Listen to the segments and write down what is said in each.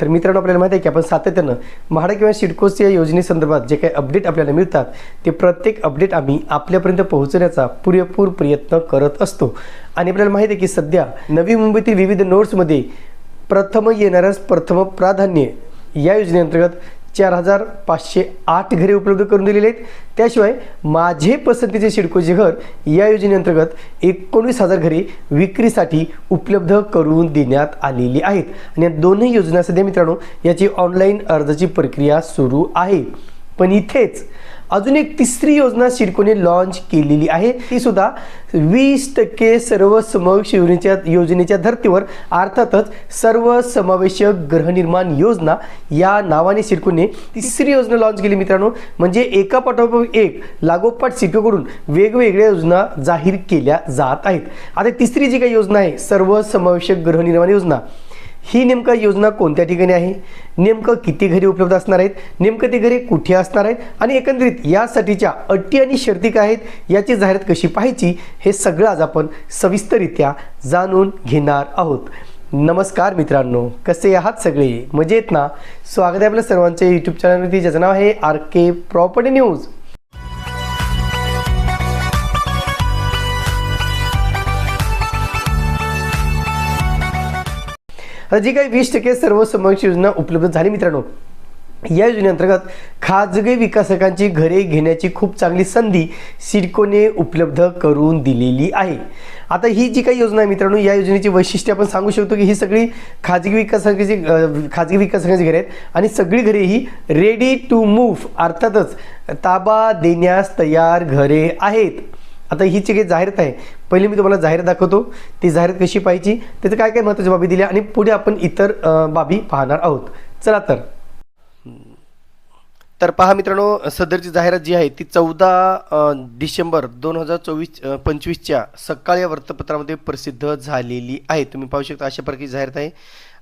तर मित्रांनो आपल्याला माहिती आहे की आपण सातत्यानं म्हाडा किंवा सिडकोच्या योजनेसंदर्भात जे काही अपडेट आपल्याला मिळतात ते प्रत्येक अपडेट आम्ही आपल्यापर्यंत पोहोचवण्याचा पुरेपूर प्रयत्न करत असतो. आणि आपल्याला माहिती आहे की सध्या नवी मुंबईतील विविध नोट्समध्ये प्रथम येणाऱ्यास प्रथम प्राधान्य या योजनेअंतर्गत चार हजार पाचशे आठ घरे उपलब्ध करून दिलेली आहेत. त्याशिवाय माझे पसंतीचे शिडकोचे घर या योजनेअंतर्गत एकोणीस हजार घरे विक्रीसाठी उपलब्ध करून देण्यात आलेली आहेत. आणि या दोन्ही योजना सध्या मित्रांनो याची ऑनलाईन अर्जाची प्रक्रिया सुरू आहे. पण इथेच अजून एक तिसरी योजना सिडकोने लॉन्च केलेली आहे. ती सुद्धा वीस टक्के सर्व समावेश योजनेच्या योजनेच्या धर्तीवर अर्थातच सर्व समावेशक गृहनिर्माण योजना या नावाने सिडकोने तिसरी योजना लॉन्च केली मित्रांनो. म्हणजे एका पाठोपाठ एक लागोपाठ सिडकोकडून वेगवेगळ्या योजना जाहीर केल्या जात आहेत. आता तिसरी जी काही योजना आहे सर्व समावेशक गृहनिर्माण योजना ही नेमका योजना कोणत्या ठिकाणी आहे? नेमकं किती घरी उपलब्ध असणार आहेत? नेमकं ते घरे कुठे असणार आहेत? आणि एकंदरीत यासाठीच्या अटी आणि शर्ती काय आहेत? याची जाहिरात कशी पाहायची? हे सगळं आज आपण सविस्तरित्या जाणून घेणार आहोत. नमस्कार मित्रांनो कसे आहात सगळे? मजेत ना? स्वागत आहे आपल्या सर्वांचे यूट्यूब चॅनलवरती ज्याचं नाव आहे आर के प्रॉपर्टी न्यूज. जी काही वीस टक्के सर्वसमावेश योजना उपलब्ध झाली मित्रांनो या योजनेअंतर्गत खाजगी विकासकांची घरे घेण्याची खूप चांगली संधी सिडकोने उपलब्ध करून दिलेली आहे. आता ही जी काही योजना आहे मित्रांनो या योजनेची वैशिष्ट्य आपण सांगू शकतो की ही सगळी खाजगी विकासकांची खाजगी विकासकांची घरे आहेत आणि सगळी घरे ही रेडी टू मूव्ह अर्थातच ताबा देण्यास तयार घरे आहेत. आता ही जी काही जाहिरात आहे पहिली मी तुम्हाला जाहिरात दाखवतो. ती जाहिरात कशी पाहिजे त्याचं काय काय महत्त्वाच्या बाबी दिल्या आणि पुढे आपण इतर बाबी पाहणार आहोत. चला तर. तर पहा मित्रांनो सदरची जाहिरात जी आहे ती चौदा डिसेंबर दोन हजार चोवीस पंचवीसच्या सकाळ या वृत्तपत्रामध्ये प्रसिद्ध झालेली आहे. तुम्ही पाहू शकता अशा प्रकारची जाहिरात आहे.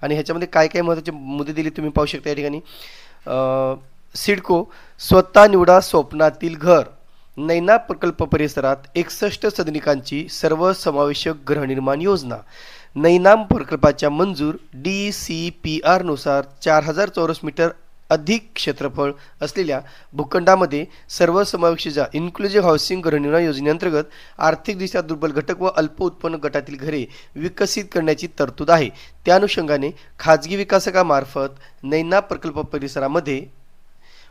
आणि ह्याच्यामध्ये काय काय महत्त्वाचे मुद्दे दिले तुम्ही पाहू शकता या ठिकाणी. सिडको स्वतः निवडा स्वप्नातील घर. नैना प्रकल्प परिसरात एकसष्ट सदनिकांची सर्वसमावेशक गृहनिर्माण योजना. नैनाम प्रकल्पाच्या मंजूर डी सी पी आरनुसार चार हजार चौरस मीटर अधिक क्षेत्रफळ असलेल्या भूखंडामध्ये सर्वसमावेशच्या इन्क्लुझिव्ह हाऊसिंग गृहनिर्माण योजनेअंतर्गत आर्थिकदृष्ट्या दुर्बल घटक व अल्प उत्पन्न गटातील घरे विकसित करण्याची तरतूद आहे. त्या अनुषंगाने खाजगी विकासकामार्फत नैना प्रकल्प परिसरामध्ये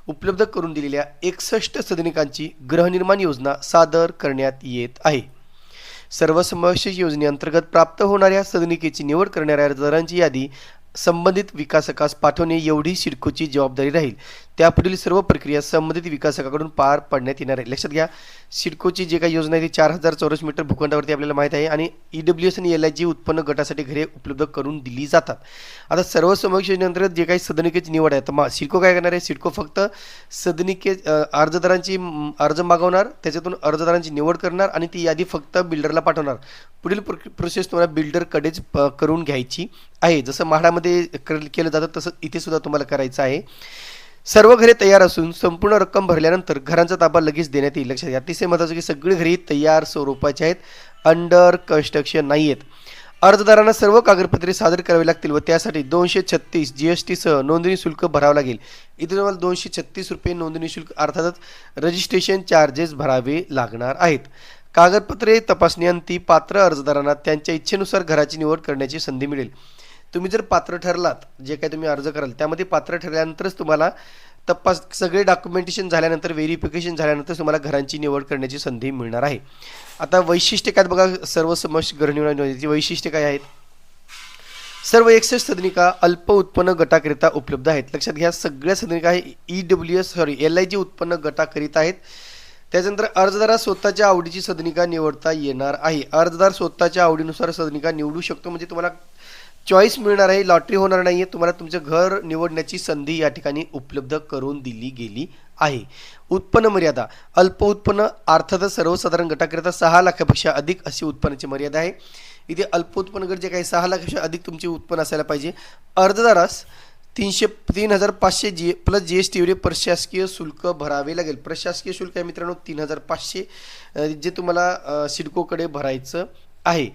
उपलब्ध करून दिलेल्या एकसष्ट सदनिकांची गृहनिर्माण योजना सादर करण्यात येत आहे. सर्वसमावेशक योजनेअंतर्गत प्राप्त होणाऱ्या सदनिकेची निवड करणाऱ्या अर्जदारांची यादी संबंधित विकासकास पाठवणे एवढी सिडकोची जबाबदारी राहील. त्यापुढील सर्व प्रक्रिया संबंधित विकासकाकडून पार पाडण्यात येणार आहे. लक्षात घ्या सिडकोची जे काही योजना आहे ती चार हजार चौरस मीटर भूखंडावरती आपल्याला माहीत आहे आणि ई डब्ल्यू एस आणि एल आय जी उत्पन्न गटासाठी घरे उपलब्ध करून दिली जातात. आता सर्व समावेश योजनेअंतर्गत जे काही सदनिकेची निवड आहे तर मा सिडको काय करणार आहे? सिडको फक्त सदनिके अर्जदारांची अर्ज मागवणार त्याच्यातून अर्जदारांची निवड करणार आणि ती यादी फक्त बिल्डरला पाठवणार. पुढील प्रोसेस तुम्हाला बिल्डरकडेच करून घ्यायची आहे. जसं म्हाडामध्ये कर- केलं जातं तसं इथे सुद्धा तुम्हाला करायचं आहे. सर्व घरे तयार असून संपूर्ण रक्कम भरल्यानंतर घरांचा ताबा लगेच देण्यात येईल. लक्षात घ्या अतिशय महत्त्वाचं की सगळी घरी तयार स्वरूपाची आहेत अंडर कन्स्ट्रक्शन नाही आहेत. अर्जदारांना सर्व कागदपत्रे सादर करावी लागतील व त्यासाठी दोनशे छत्तीस जी एस टीसह नोंदणी शुल्क भरावं लागेल. इथे तुम्हाला दोनशे छत्तीस रुपये नोंदणी शुल्क अर्थातच रजिस्ट्रेशन चार्जेस भरावे लागणार आहेत. कागदपत्रे तपासणीअंती पात्र अर्जदारांना त्यांच्या इच्छेनुसार घराची निवड करण्याची संधी मिळेल. तुम्ही जर पात्र ठरलात जे काही तुम्ही अर्ज कराल त्यामध्ये पात्र ठरल्यानंतरच तुम्हाला तपास सगळे डॉक्युमेंटेशन झाल्यानंतर व्हेरिफिकेशन झाल्यानंतर तुम्हाला घरांची निवड करण्याची संधी मिळणार आहे. आता वैशिष्ट्य काय बघा सर्व समज गृहनिवडणुकीची वैशिष्ट्य काय आहेत? सर्व एकसष्ट सदनिका अल्प उत्पन्न गटाकरिता उपलब्ध आहेत. लक्षात घ्या सगळ्या सदनिका हे E W S sorry L I G उत्पन्न गटाकरिता आहेत. त्याच्यानंतर अर्जदारास स्वतःच्या आवडीची सदनिका निवडता येणार आहे. अर्जदार स्वतःच्या आवडीनुसार सदनिका निवडू शकतो म्हणजे तुम्हाला चॉईस मिळणार आहे लॉटरी होणार नाही आहे तुम्हाला तुमचं घर निवडण्याची संधी या ठिकाणी उपलब्ध करून दिली गेली आहे. उत्पन्न मर्यादा. अल्प उत्पन्न अर्थात सर्वसाधारण गटाकरिता सहा लाखापेक्षा अधिक अशी उत्पन्नाची मर्यादा आहे. इथे अल्प उत्पन्न गट जे काही सहा लाखापेक्षा अधिक तुमचे उत्पन्न असायला पाहिजे. अर्जदारास तीनशे तीन हजार पाचशे जी प्लस जी एस टी एवढे प्रशासकीय शुल्क भरावे लागेल. प्रशासकीय शुल्क आहे मित्रांनो तीन हजार पाचशे जे तुम्हाला सिडकोकडे भरायचं आहे.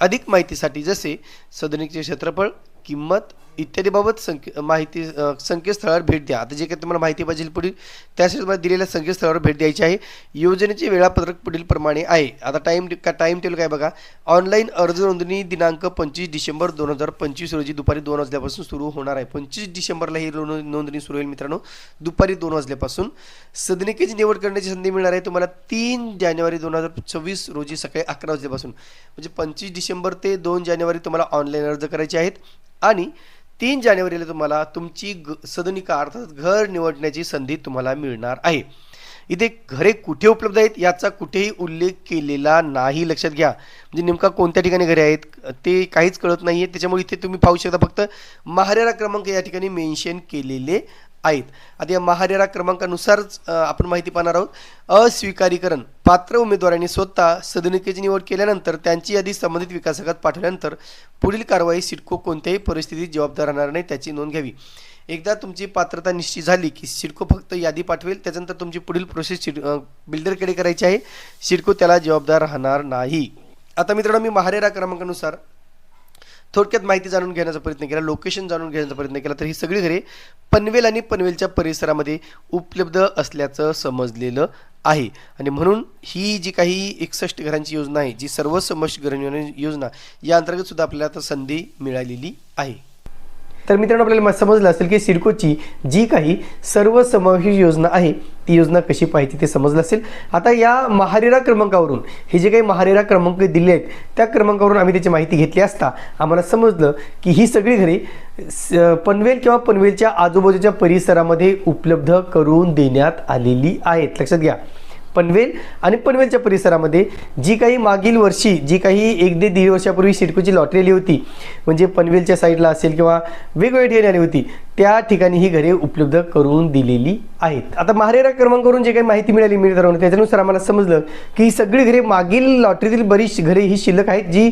अधिक माहितीसाठी जसे सदनिकचे क्षेत्रफळ किंमत इत्यादीबाबत संके माहिती संकेतस्थळावर भेट द्या. आता जे काही तुम्हाला माहिती पाहिजे पुढील त्यासाठी तुम्हाला दिलेल्या संकेतस्थळावर भेट द्यायची आहे. योजनेचे वेळापत्रक पुढील प्रमाणे आहे. आता टाईम का टाईम टेबल काय बघा. ऑनलाईन अर्ज नोंदणी दिनांक पंचवीस डिसेंबर दोन हजार पंचवीस रोजी दुपारी दोन वाजल्यापासून सुरू होणार आहे. पंचवीस डिसेंबरला ही नोंदणी सुरू होईल मित्रांनो. दुपारी दोन वाजल्यापासून. सदनिकेची निवड करण्याची संधी मिळणार आहे. तुम्हाला तीन जानेवारी दोन हजार सव्वीस रोजी सकाळी अकरा वाजल्यापासून. म्हणजे पंचवीस डिसेंबर ते दोन जानेवारी तुम्हाला ऑनलाईन अर्ज करायचे आहेत. आणि तीन जानेवारीला तुम्हाला तुमची ग सदनिका अर्थात घर निवडण्याची संधी तुम्हाला मिळणार आहे. इथे घरे कुठे उपलब्ध आहेत याचा कुठेही उल्लेख केलेला नाही. लक्षात घ्या. म्हणजे नेमका कोणत्या ठिकाणी घरे आहेत ते काहीच कळत नाही आहे त्याच्यामुळे इथे तुम्ही पाहू शकता फक्त महारेरा क्रमांक या ठिकाणी मेन्शन केलेले आहेत. आता या महारेरा क्रमांकानुसारच आपण माहिती पाहणार आहोत अस्वीकारीकरण. पात्र उमेदवारांनी स्वतः सदनिकेची निवड केल्यानंतर त्यांची यादी संबंधित विकासकात पाठवल्यानंतर पुढील कारवाई सिडको कोणत्याही परिस्थितीत जबाबदार राहणार नाही त्याची नोंद घ्यावी. एकदा तुमची पात्रता निश्चित झाली की सिडको फक्त यादी पाठवेल त्याच्यानंतर तुमची पुढील प्रोसेस सिड बिल्डरकडे करायची आहे. सिडको त्याला जबाबदार राहणार नाही. आता मित्रांनो मी महारेरा क्रमांकानुसार थोडक्यात माहिती जाणून घेण्याचा प्रयत्न केला लोकेशन जाणून घेण्याचा प्रयत्न केला तर ही सगळी घरे पनवेल आणि पनवेलच्या परिसरामध्ये उपलब्ध असल्याचं समजलेलं आहे. आणि म्हणून ही जी काही एकसष्ट घरांची योजना आहे जी सर्व समष्ट घर योजना या अंतर्गत सुद्धा आपल्याला आता संधी मिळालेली आहे. तर मित्रांनो आपल्याला समजलं असेल की सिडकोची जी काही सर्व समावेश योजना आहे ती योजना कशी पाहिजे ते समजलं असेल. आता या महारेरा क्रमांकावरून हे जे काही महारेरा क्रमांक दिले आहेत त्या क्रमांकावरून आम्ही त्याची माहिती घेतली असता आम्हाला समजलं की ही सगळी घरे स- पनवेल किंवा पनवेलच्या आजूबाजूच्या परिसरामध्ये उपलब्ध करून देण्यात आलेली आहेत. लक्षात घ्या. पनवेल आणि पनवेलच्या परिसरामध्ये जी काही मागील वर्षी जी काही एक ते दीड वर्षापूर्वी सिडकोची लॉटरी आली होती म्हणजे पनवेलच्या साईडला असेल किंवा वेगवेगळ्या ठिकाणी आली होती त्या ठिकाणी ही घरे उपलब्ध करून दिलेली आहेत. आता महारेरा क्रमांकावरून जे काही माहिती मिळाली मिळत त्याच्यानुसार आम्हाला समजलं की ही सगळी घरे मागील लॉटरीतील बरीच घरे ही शिल्लक आहेत जी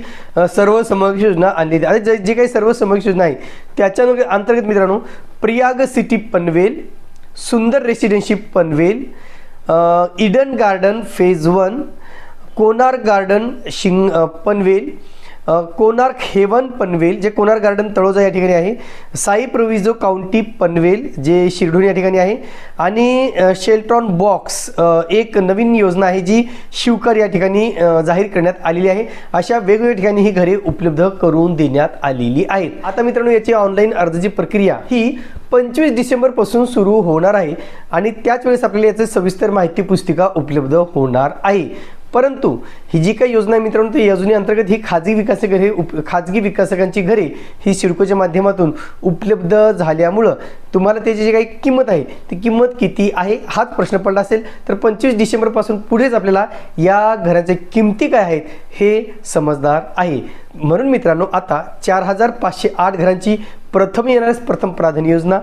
सर्व समावेश योजना आणलेली आता जे जे काही सर्व समावेश योजना आहे त्याच्या अंतर्गत मित्रांनो Priyag city Panvel Sundar residency Panvel Eden garden phase one Konark garden शिंग पनवेल कोणार्क हेवन पनवेल जे कोणार्क गार्डन तळोजा या ठिकाणी आहे साई प्रोविजो काउंटी पनवेल जे शिरढोण या ठिकाणी आहे आणि शेल्ट्रॉन बॉक्स एक नवीन योजना आहे जी शिवकर या ठिकाणी जाहीर करण्यात आलेली आहे. अशा वेगवेगळ्या ठिकाणी ही घरे उपलब्ध करून देण्यात आलेली आहेत. आता मित्रांनो याची ऑनलाईन अर्जाची प्रक्रिया ही पंचवीस डिसेंबरपासून सुरू होणार आहे आणि त्याच वेळेस आपल्याला याचं सविस्तर माहिती पुस्तिका उपलब्ध होणार आहे. परंतु ही जी काही योजना आहे मित्रांनो ती योजनेअंतर्गत ही खाजगी विकासक घरे उप खाजगी विकासकांची घरे ही सिडकोच्या माध्यमातून उपलब्ध झाल्यामुळं तुम्हाला त्याची जी काही किंमत आहे ती किंमत किती आहे हाच प्रश्न पडला असेल तर पंचवीस डिसेंबरपासून पुढेच आपल्याला या घराच्या किमती काय आहेत हे समजदार आहे. म्हणून मित्रांनो आता चार हजार पाचशे आठ घरांची प्रथम येणारच प्रथम प्राधान्य योजना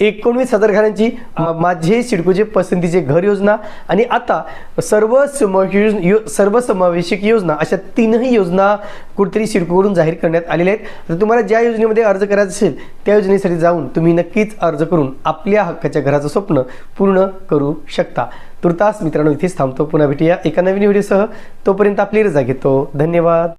एकोणवीस हजार घरांची माझे सिडकोचे पसंतीचे घर योजना आणि आता सर्व समावेश यो सर्व समावेशक योजना अशा तीनही योजना कुठेतरी सिडकोकडून जाहीर करण्यात आलेल्या आहेत. तर तुम्हाला ज्या योजनेमध्ये अर्ज करायचा असेल त्या योजनेसाठी जाऊन तुम्ही नक्कीच अर्ज करून आपल्या हक्काच्या घराचं स्वप्न पूर्ण करू शकता. तुर्तास मित्रांनो इथेच थांबतो. पुन्हा भेटूया एका नवीन व्हिडिओसह. तोपर्यंत आपली रजा घेतो. धन्यवाद.